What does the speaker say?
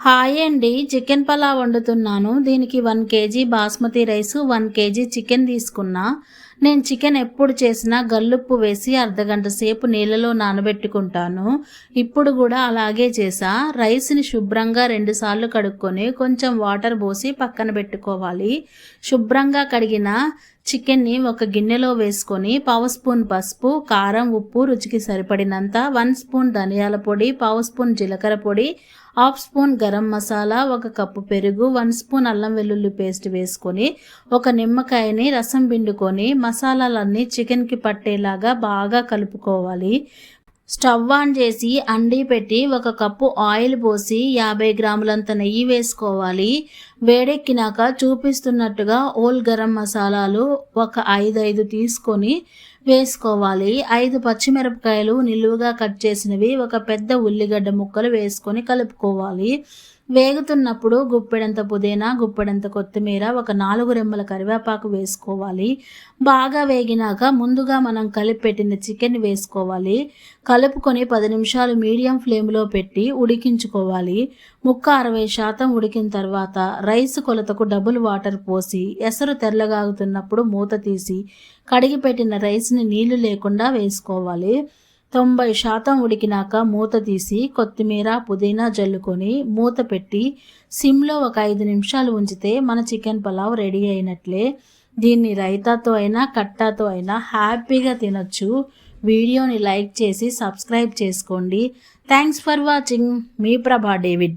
Hi అండి. Chicken pulao వండుతున్నాను. దీనికి one KG basmati rice one KG chicken తీసుకున్నా. నేను చికెన్ ఎప్పుడు చేసినా గల్లుప్పు వేసి అర్ధగంట సేపు నీళ్ళలో నానబెట్టుకుంటాను. ఇప్పుడు కూడా అలాగే చేసా. రైస్ని శుభ్రంగా రెండుసార్లు కడుక్కొని కొంచెం వాటర్ పోసి పక్కన పెట్టుకోవాలి. శుభ్రంగా కడిగిన చికెన్ని ఒక గిన్నెలో వేసుకొని పావు స్పూన్ పసుపు కారం ఉప్పు రుచికి సరిపడినంత వన్ స్పూన్ ధనియాల పొడి పావు స్పూన్ జీలకర్ర పొడి హాఫ్ స్పూన్ గరం మసాలా ఒక కప్పు పెరుగు వన్ స్పూన్ అల్లం వెల్లుల్లి పేస్ట్ వేసుకొని ఒక నిమ్మకాయని రసం పిండుకొని మసాలాలన్నీ చికెన్కి పట్టేలాగా బాగా కలుపుకోవాలి. స్టవ్ ఆన్ చేసి అండి పెట్టి ఒక కప్పు ఆయిల్ పోసి యాభై గ్రాములంత నెయ్యి వేసుకోవాలి. వేడెక్కినాక చూపిస్తున్నట్టుగా ఓల్ గరం మసాలాలు ఒక ఐదు ఐదు తీసుకొని వేసుకోవాలి. ఐదు పచ్చిమిరపకాయలు నిలువుగా కట్ చేసినవి ఒక పెద్ద ఉల్లిగడ్డ ముక్కలు వేసుకొని కలుపుకోవాలి. వేగుతున్నప్పుడు గుప్పెడంత పుదీనా గుప్పెడంత కొత్తిమీర ఒక నాలుగు రెమ్మల కరివేపాకు వేసుకోవాలి. బాగా వేగినాక ముందుగా మనం కలిపి పెట్టిన చికెన్ వేసుకోవాలి. కలుపుకొని పది నిమిషాలు మీడియం ఫ్లేమ్లో పెట్టి ఉడికించుకోవాలి. ముక్క అరవై శాతం ఉడికిన తర్వాత రైస్ కొలతకు డబుల్ వాటర్ పోసి ఎసరు తెల్లగాగుతున్నప్పుడు మూత తీసి కడిగి పెట్టిన రైస్ని నీళ్ళు లేకుండా వేసుకోవాలి. తొంభై శాతం ఉడికినాక మూత తీసి కొత్తిమీర పుదీనా జల్లుకొని మూత పెట్టి సిమ్లో ఒక ఐదు నిమిషాలు ఉంచితే మన చికెన్ పలావ్ రెడీ అయినట్లే. దీన్ని రైతాతో అయినా కట్టాతో అయినా హ్యాపీగా తినొచ్చు. వీడియోని లైక్ చేసి సబ్స్క్రైబ్ చేసుకోండి. Thanks for watching. మీ ప్రభా డేవిడ్.